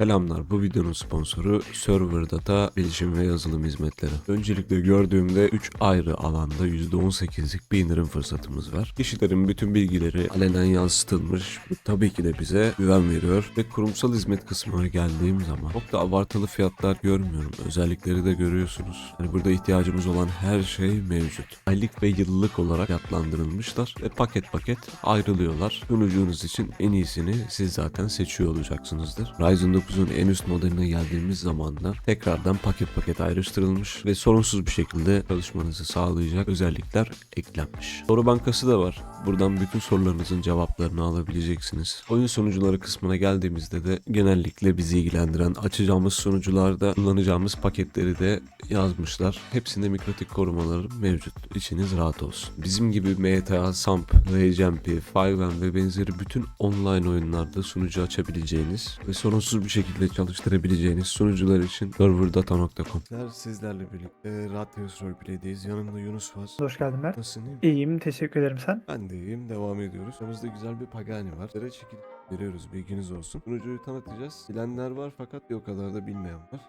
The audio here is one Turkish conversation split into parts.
Selamlar. Bu videonun sponsoru Server Data Bilişim ve Yazılım Hizmetleri. Öncelikle gördüğümde 3 ayrı alanda %18'lik bir indirim fırsatımız var. Kişilerin bütün bilgileri alenen yansıtılmış. Bu tabii ki de bize güven veriyor ve kurumsal hizmet kısmına geldiğim zaman çok da abartılı fiyatlar görmüyorum. Özellikleri de görüyorsunuz. Hani burada ihtiyacımız olan her şey mevcut. Aylık ve yıllık olarak fiyatlandırılmışlar ve paket paket ayrılıyorlar. Sunucunuz için en iyisini siz zaten seçiyor olacaksınızdır. Ryzen 9'un en üst modeline geldiğimiz zaman da tekrardan paket paket ayrıştırılmış ve sorunsuz bir şekilde çalışmanızı sağlayacak özellikler eklenmiş. Soru bankası da var. Buradan bütün sorularınızın cevaplarını alabileceksiniz. Oyun sunucuları kısmına geldiğimizde de genellikle bizi ilgilendiren açacağımız sunucularda kullanacağımız paketleri de yazmışlar. Hepsinde mikrotik korumaları mevcut. İçiniz rahat olsun. Bizim gibi MTA, SAMP, RageMP, 5M ve benzeri bütün online oyunlarda sunucu açabileceğiniz ve sorunsuz bir şekilde çalıştırabileceğiniz sunucular için serverdata.com Sizlerle birlikte Ratyos Roleplay'deyiz. Yanımda Yunus var. Hoş geldin Mert. Nasılsın? iyi misin? İyiyim, teşekkür ederim sen. Ben de iyiyim. Devam ediyoruz. Yanımızda güzel bir Pagani var. Sizlere çekil veriyoruz. Bilginiz olsun. Sunucuyu tanıtacağız. Bilenler var fakat bir o kadar da bilmeyen var.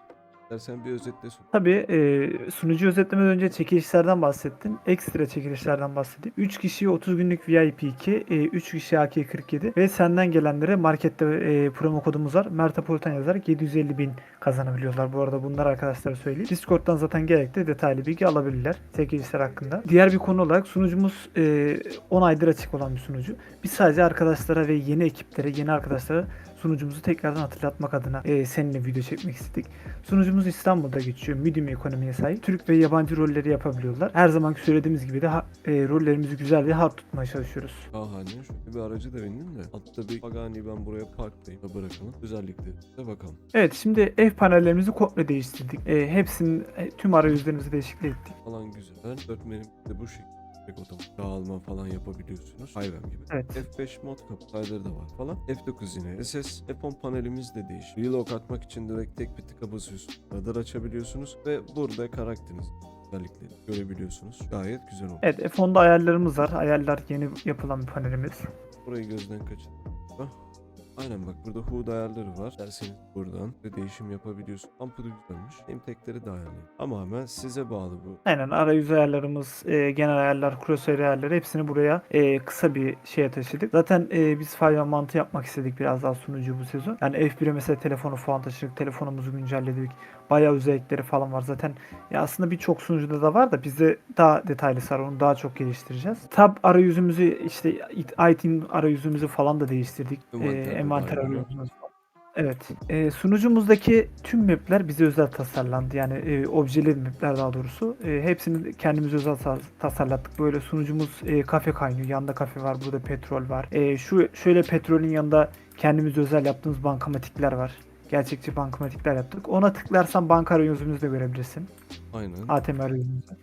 İstersen bir özetle sun. Tabii e, sunucu özetlemeden önce çekilişlerden bahsettin. Ekstra çekilişlerden bahsedeyim. 3 kişiye 30 günlük VIP 2, 3 kişi AK47 ve senden gelenlere markette e, promo kodumuz var. Mertapolitan yazarak 750 bin kazanabiliyorlar. Bu arada bunlar arkadaşlara söyleyeyim. Discord'dan zaten gerekli detaylı bilgi alabilirler çekilişler hakkında. Diğer bir konu olarak sunucumuz e, 10 aydır açık olan bir sunucu. Biz sadece arkadaşlara ve yeni ekiplere, yeni arkadaşlara sunucumuzu tekrardan hatırlatmak adına e, seninle video çekmek istedik. Sunucumuz İstanbul'da geçiyor. Medium ekonomiye sahip. Türk ve yabancı rolleri yapabiliyorlar. Her zamanki söylediğimiz gibi de ha- e, rollerimizi güzel ve hard tutmaya çalışıyoruz. Şahane. Şöyle bir aracı da bindim de. Altta bir Pagani ben buraya parktayım. Da bırakalım. Özellikleri de bakalım. Evet şimdi ev panellerimizi komple değiştirdik. E, hepsinin e, tüm arayüzlerimizi değişiklik ettik. Falan güzel. Dörtmenim de bu şekilde. Tek otomatik dağılma falan yapabiliyorsunuz. Hayvan gibi. Evet. F5 mod kapıları da var falan. F9 yine SS. F10 panelimiz de değişik. Reload atmak için direkt tek bir tıka basıyorsunuz. Radar açabiliyorsunuz ve burada karakteriniz özellikleri görebiliyorsunuz. Gayet güzel oldu. Evet F10'da ayarlarımız var. Ayarlar yeni yapılan bir panelimiz. Burayı gözden kaçırdım. Aynen bak burada HUD ayarları var. Derseniz buradan ve değişim yapabiliyorsun. Ampulü güzelmiş. Hem tekleri de ayarlayın. Tamamen size bağlı bu. Aynen arayüz ayarlarımız, e, genel ayarlar, crosshair ayarları hepsini buraya e, kısa bir şeye taşıdık. Zaten e, biz firewall mantığı yapmak istedik biraz daha sunucu bu sezon. Yani F1'e mesela telefonu falan taşıdık, telefonumuzu güncelledik. Bayağı özellikleri falan var. Zaten ya aslında birçok sunucuda da var da bizde daha detaylı var. Onu daha çok geliştireceğiz. Tab arayüzümüzü işte iTeam arayüzümüzü falan da değiştirdik. E, Envanter. Evet. E, sunucumuzdaki tüm mapler bize özel tasarlandı. Yani e, objeli mapler daha doğrusu. E, hepsini kendimiz özel ta- tasarlattık. Böyle sunucumuz e, kafe kaynıyor. Yanında kafe var. Burada petrol var. E, şu şöyle petrolün yanında kendimiz özel yaptığımız bankamatikler var. Gerçekçi bankamatikler yaptık. Ona tıklarsan banka arayüzümüzü de görebilirsin. Aynen. ATM arayüzümüzü.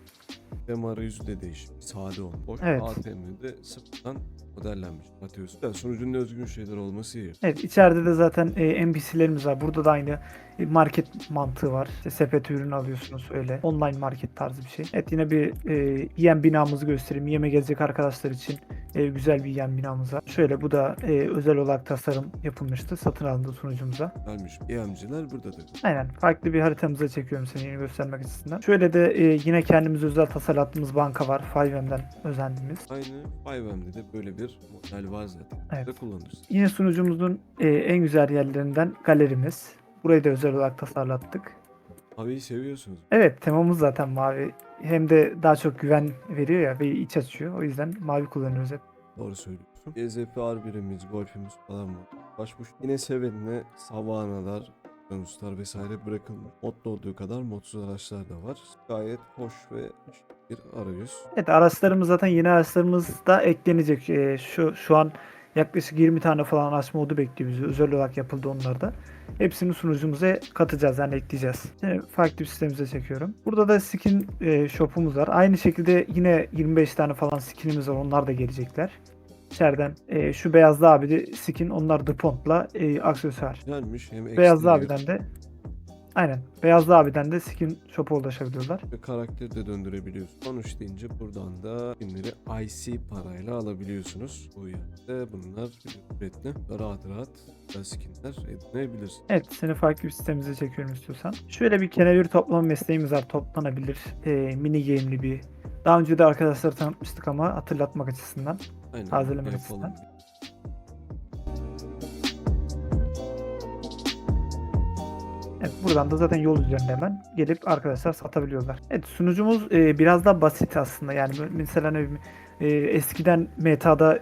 ATM arayüzü de değişmiş. Sade olmuş. Evet. ATM'de sıfırdan modellenmiş. Atıyorsun. Yani sunucunun özgün şeyler olması iyi. Evet içeride de zaten e, NPC'lerimiz var. Burada da aynı e, market mantığı var. İşte sepet ürünü alıyorsunuz öyle. Online market tarzı bir şey. Evet yine bir e, yiyen binamızı göstereyim. Yeme gelecek arkadaşlar için e, güzel bir yiyen binamız var. Şöyle bu da e, özel olarak tasarım yapılmıştı. Satın alındı sunucumuza. Gelmiş. EMC'ler burada da. Aynen. Farklı bir haritamıza çekiyorum seni yeni göstermek açısından. Şöyle de e, yine kendimiz özel tasarlattığımız banka var. 5M'den özendiğimiz. Aynı 5M'de de böyle bir model var zaten. Evet. De kullanırız. Yine sunucumuzun e, en güzel yerlerinden galerimiz. Burayı da özel olarak tasarlattık. Abiyi seviyorsunuz. Evet temamız zaten mavi. Hem de daha çok güven veriyor ya ve iç açıyor. O yüzden mavi kullanıyoruz hep. Doğru söylüyorsun. GZP R1'imiz, Golf'imiz falan var. Başmış. Yine sevenine Savanalar, Venuslar vesaire bırakılmış. Modlu olduğu kadar modsuz araçlar da var. Gayet hoş ve bir arayüz. Evet araçlarımız zaten yeni araçlarımız da eklenecek. Ee, şu şu an yaklaşık 20 tane falan araç modu bekliyor bizi. Özel olarak yapıldı onlar da. Hepsini sunucumuza katacağız yani ekleyeceğiz. Şimdi farklı bir sistemimize çekiyorum. Burada da skin e, shop'umuz var. Aynı şekilde yine 25 tane falan skinimiz var. Onlar da gelecekler. İçeriden e, şu beyazlı abi de skin onlar DuPont'la e, aksesuar. Güzelmiş. Hem Beyazlı abiden de Aynen. Beyazlı abiden de skin shop'a ulaşabiliyorlar. Ve karakteri de döndürebiliyorsun. Konuş deyince buradan da skinleri IC parayla alabiliyorsunuz. Bu yerde bunlar ücretli. Rahat rahat skinler edinebilirsin. Evet seni farklı bir sistemimize çekiyorum istiyorsan. Şöyle bir kenevir toplama mesleğimiz var. Toplanabilir. e, mini game'li bir. Daha önce de arkadaşlar tanıtmıştık ama hatırlatmak açısından. Aynen. Tazeleme yapalım. açısından. Evet buradan da zaten yol üzerinde hemen gelip arkadaşlar satabiliyorlar. Evet sunucumuz e, biraz daha basit aslında. Yani mesela ne e, eskiden meta'da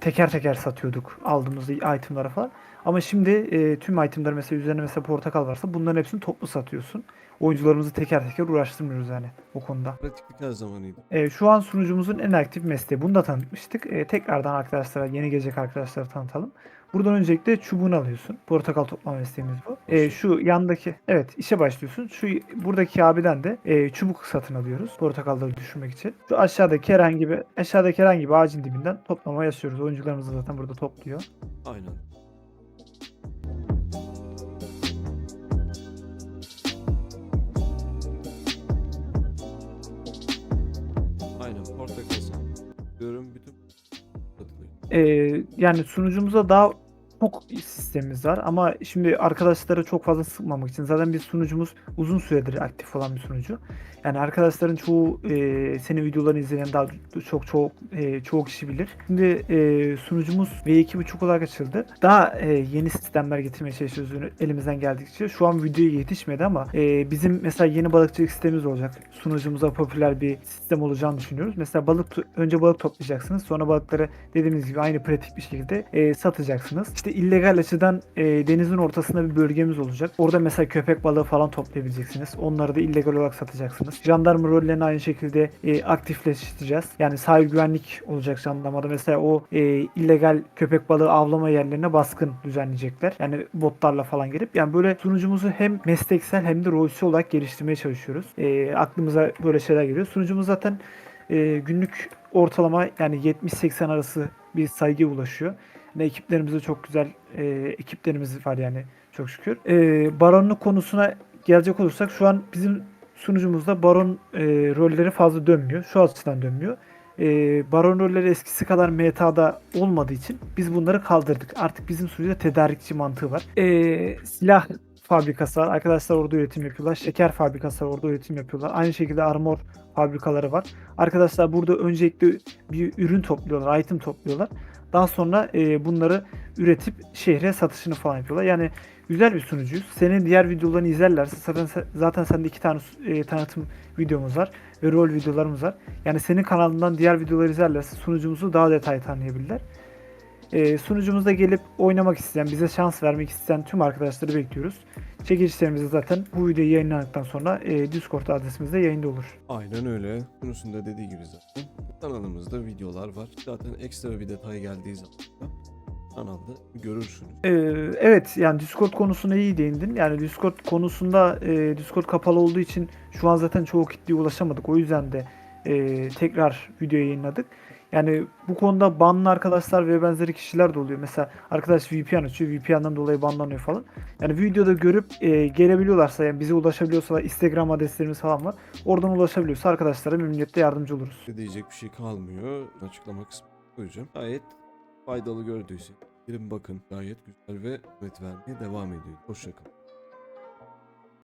teker teker satıyorduk aldığımız itemları falan. Ama şimdi e, tüm itemları mesela üzerine mesela portakal varsa bunların hepsini toplu satıyorsun. Oyuncularımızı teker teker uğraştırmıyoruz yani o konuda. Pratiklik her zaman iyiydi. E, şu an sunucumuzun en aktif mesleği. Bunu da tanıtmıştık. E, tekrardan arkadaşlara, yeni gelecek arkadaşlara tanıtalım. Buradan öncelikle çubuğunu alıyorsun. Portakal toplama mesleğimiz bu. E, şu yandaki, evet işe başlıyorsun. Şu buradaki abiden de e, çubuk satın alıyoruz. Portakalları düşürmek için. Şu aşağıdaki herhangi bir, aşağıdaki herhangi bir ağacın dibinden toplama yaşıyoruz. Oyuncularımız da zaten burada topluyor. Aynen Ee, yani sunucumuza daha çok sistemimiz var ama şimdi arkadaşları çok fazla sıkmamak için zaten biz sunucumuz uzun süredir aktif olan bir sunucu. Yani arkadaşların çoğu e, senin videolarını izleyen daha çok çok e, çoğu kişi bilir. Şimdi e, sunucumuz V2.5 olarak açıldı. Daha e, yeni sistemler getirmeye çalışıyoruz elimizden geldikçe. Şu an videoya yetişmedi ama e, bizim mesela yeni balıkçılık sistemimiz olacak. Sunucumuza popüler bir sistem olacağını düşünüyoruz. Mesela balık önce balık toplayacaksınız. Sonra balıkları dediğimiz gibi aynı pratik bir şekilde e, satacaksınız. İşte illegal açıdan e, denizin ortasında bir bölgemiz olacak. Orada mesela köpek balığı falan toplayabileceksiniz. Onları da illegal olarak satacaksınız. Jandarma rollerini aynı şekilde e, aktifleştireceğiz. Yani sahil güvenlik olacak jandarmada. Mesela o e, illegal köpek balığı avlama yerlerine baskın düzenleyecekler. Yani botlarla falan gelip yani böyle sunucumuzu hem mesleksel hem de rolsü olarak geliştirmeye çalışıyoruz. E, aklımıza böyle şeyler geliyor. Sunucumuz zaten e, günlük ortalama yani 70-80 arası bir sayıya ulaşıyor. Yani ekiplerimizde çok güzel e, ekiplerimiz var yani çok şükür. E, baronluk konusuna gelecek olursak şu an bizim sunucumuzda baron e, rolleri fazla dönmüyor. Şu açıdan dönmüyor. E, baron rolleri eskisi kadar meta'da olmadığı için biz bunları kaldırdık. Artık bizim sunucuda tedarikçi mantığı var. E, silah fabrikası var. Arkadaşlar orada üretim yapıyorlar. Şeker fabrikası var. Orada üretim yapıyorlar. Aynı şekilde armor fabrikaları var. Arkadaşlar burada öncelikle bir ürün topluyorlar, item topluyorlar. Daha sonra e, bunları üretip şehre satışını falan yapıyorlar. Yani güzel bir sunucuyuz. Senin diğer videolarını izlerlerse zaten zaten sende iki tane e, tanıtım videomuz var ve rol videolarımız var. Yani senin kanalından diğer videoları izlerlerse sunucumuzu daha detaylı tanıyabilirler. E, sunucumuzda gelip oynamak isteyen, bize şans vermek isteyen tüm arkadaşları bekliyoruz. Çekilişlerimizi zaten bu videoyu yayınlandıktan sonra e, Discord adresimizde yayında olur. Aynen öyle. Yunus'un da dediği gibi zaten. Kanalımızda videolar var. Zaten ekstra bir detay geldiği zaman da kanalda görürsünüz. Ee, evet yani Discord konusuna iyi değindin. Yani Discord konusunda e, Discord kapalı olduğu için şu an zaten çoğu kitleye ulaşamadık. O yüzden de e, tekrar video yayınladık. Yani bu konuda banlı arkadaşlar ve benzeri kişiler de oluyor. Mesela arkadaş VPN açıyor. VPN'den dolayı banlanıyor falan. Yani videoda görüp e, gelebiliyorlarsa yani bize ulaşabiliyorsa Instagram adreslerimiz falan var. Oradan ulaşabiliyorsa arkadaşlara memnuniyetle yardımcı oluruz. Diyecek bir şey kalmıyor. Açıklama kısmına koyacağım. Gayet faydalı gördüyse. Girin bakın. Gayet güzel ve hizmet vermeye devam ediyor. Hoşçakalın.